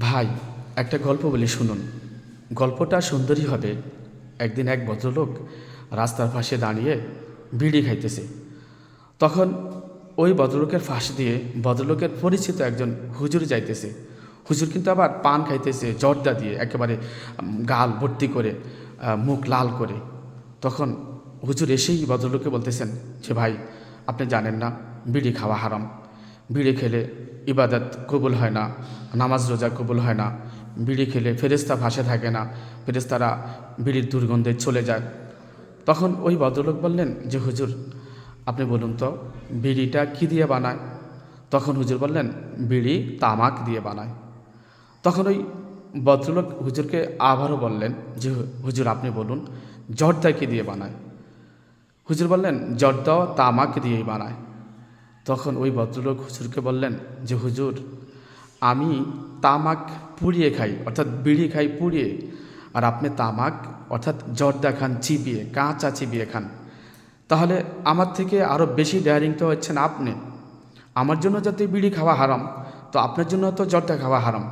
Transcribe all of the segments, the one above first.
ভাই, একটা গল্প বলি শুনুন। গল্পটা সুন্দরী হবে। একদিন এক ভদ্রলোক রাস্তার পাশে দাঁড়িয়ে বিড়ি খাইতেছে। তখন ওই ভদ্রলোকের ফাঁস দিয়ে ভদ্রলোকের পরিচিত একজন হুজুর যাইতেছে। হুজুর কিন্তু আবার পান খাইতেছে, জর্দা দিয়ে একেবারে গাল ভর্তি করে মুখ লাল করে। তখন হুজুর এসেই ভদ্রলোককে বলতেছেন যে ভাই, আপনি জানেন না, বিড়ি খাওয়া হারাম। বিড়ি খেলে ইবাদত কবুল হয় না, নামাজ রোজা কবুল হয় না, বিড়ি খেলে ফেরেস্তা ভাসে থাকে না ফেরেস্তারা বিড়ির দুর্গন্ধে চলে যায়। তখন ওই ভদ্রলোক বললেন, যে হুজুর, আপনি বলুন তো, বিড়িটা কি দিয়ে বানায়? তখন হুজুর বললেন, বিড়ি তামাক দিয়ে বানায়। তখন ওই ভদ্রলোক হুজুরকে আবারও বললেন, যে হুজুর, আপনি বলুন জর্দা কি দিয়ে বানায়? হুজুর বললেন জর্দাও তামাক দিয়েই বানায়। তখন ওই ভদ্রলোক হুজুরকে বললেন, যে হুজুর, আমি তামাক পুড়িয়ে খাই, অর্থাৎ বিড়ি খাই পুড়িয়ে, আর আপনি তামাক, অর্থাৎ জর্দা খান, চিবিয়ে, কাঁচা চিবিয়ে খান। তাহলে আমার থেকে আরও বেশি ডেয়ারিং তো হচ্ছেন আপনি। আমার জন্য যাতে বিড়ি খাওয়া হারাম, তো আপনার জন্য তো জর্দা খাওয়া হারাম।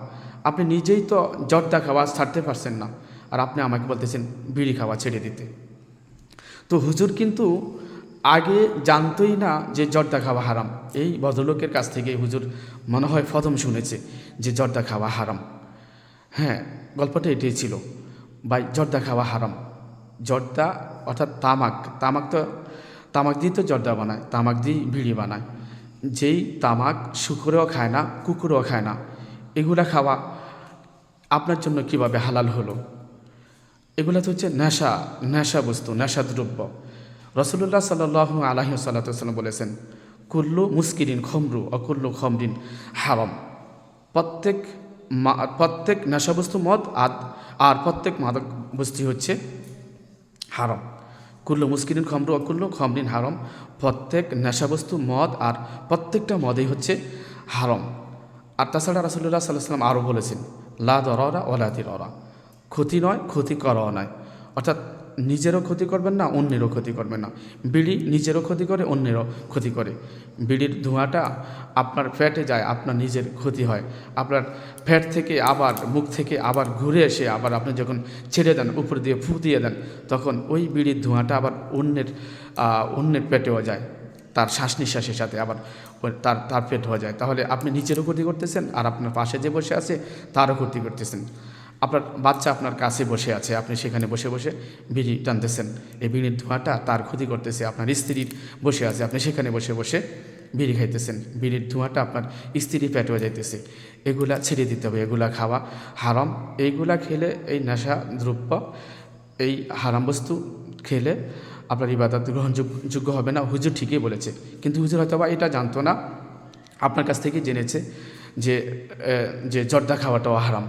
আপনি নিজেই তো জর্দা খাওয়া ছাড়তে পারছেন না, আর আপনি আমাকে বলতেছেন বিড়ি খাওয়া ছেড়ে দিতে। তো হুজুর কিন্তু আগে জানতোই না যে জর্দা খাওয়া হারাম। এই ভদ্রলোকের কাছ থেকে হুজুর মনে হয় প্রথম শুনেছে যে জর্দা খাওয়া হারাম। হ্যাঁ গল্পটা এটাই ছিল। ভাই, জর্দা খাওয়া হারাম। জর্দা অর্থাৎ তামাক। তামাক তো তামাক দিয়ে তো জর্দা বানায়, তামাক দিয়েই বিড়ি বানায়। যেই তামাক শুকুরেও খায় না, কুকুরও খায় না, এগুলা খাওয়া আপনার জন্য কীভাবে হালাল হলো? এগুলো তো হচ্ছে নেশা নেশা বস্তু নেশা দ্রব্য রসুল্লাহ সাল আলাহি সাল্লাম বলেছেন, কুল্লু মুস্কিরিন খমরু অকুল্লু খমরিন হারাম। প্রত্যেক প্রত্যেক নেশাবস্তু মদ আদ আর প্রত্যেক মাদক বস্তু হচ্ছে হারাম। কুল্লু মুস্কিরিন খমরু অকুল্লু খমরিন হারাম। প্রত্যেক নেশাবস্তু মদ আর প্রত্যেকটা মদেই হচ্ছে হারাম। আর তাছাড়া রাসুল্লাহ সাল্লাহ সাল্লাম আরও বলেছেন, লা দরা ওলা দিররা। ক্ষতি নয় ক্ষতি করাও নয়। অর্থাৎ নিজেরও ক্ষতি করবেন না, অন্যেরও ক্ষতি করবেন না। বিড়ি নিজেরও ক্ষতি করে, অন্যেরও ক্ষতি করে। বিড়ির ধোঁয়াটা আপনার ফ্যাটে যায়, আপনার নিজের ক্ষতি হয়। আপনার ফ্যাট থেকে আবার, মুখ থেকে আবার ঘুরে এসে আবার আপনি যখন ছেড়ে দেন, উপর দিয়ে ফু দিয়ে দেন, তখন ওই বিড়ির ধোঁয়াটা আবার অন্যের অন্যের পেটেও যায়। তার শ্বাস নিঃশ্বাসের সাথে আবার তার তার পেট হয়ে যায়। তাহলে আপনি নিজেরও ক্ষতি করতেছেন আর আপনার পাশে যে বসে আছে, তারও ক্ষতি করতেছেন। আপনার বাচ্চা আপনার কাছে বসে আছে, আপনি সেখানে বসে বসে বিড়ি টানতেছেন। এই বিড়ির ধোঁয়াটা তার ক্ষতি করতেছে, আপনার স্ত্রীর বসে আছে, আপনি সেখানে বসে বসে বিড়ি খাইতেছেন। বিড়ির ধোঁয়াটা আপনার স্ত্রী পেট হয়ে যাইতেছে। এগুলা ছেড়ে দিতে হবে, এগুলা খাওয়া হারাম। এইগুলা খেলে এই নেশা দ্রব্য, এই হারাম বস্তু খেলে আপনার ইবাদত গ্রহণযোগ্য হবে না। হুজুর ঠিকই বলেছে, কিন্তু হুজুর হয়তো বা এটা জানতো না। আপনার কাছ থেকে জেনেছে যে যে জর্দা খাওয়াটাও হারাম।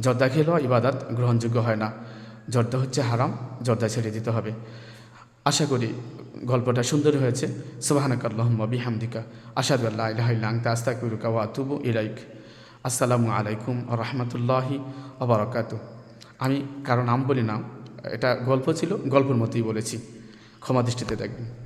জর্দা খেলেও ইবাদত গ্রহণযোগ্য হয় না। জর্দা হচ্ছে হারাম, জর্দা ছেড়ে দিতে হবে। আশা করি গল্পটা সুন্দর হয়েছে। সোবাহানকাল্লাহম্মা বিহামদিকা। আসাদু আল্লাহ ইলাহিল্লাং তাস্তাকুরুকা ওয়া তুবু ইলাইক। আসসালামু আলাইকুম রহমতুল্লাহি আবরকাত আমি কারও নাম বলি না, এটা গল্প ছিল, গল্পের মতোই বলেছি। ক্ষমা দৃষ্টিতে দেখবেন।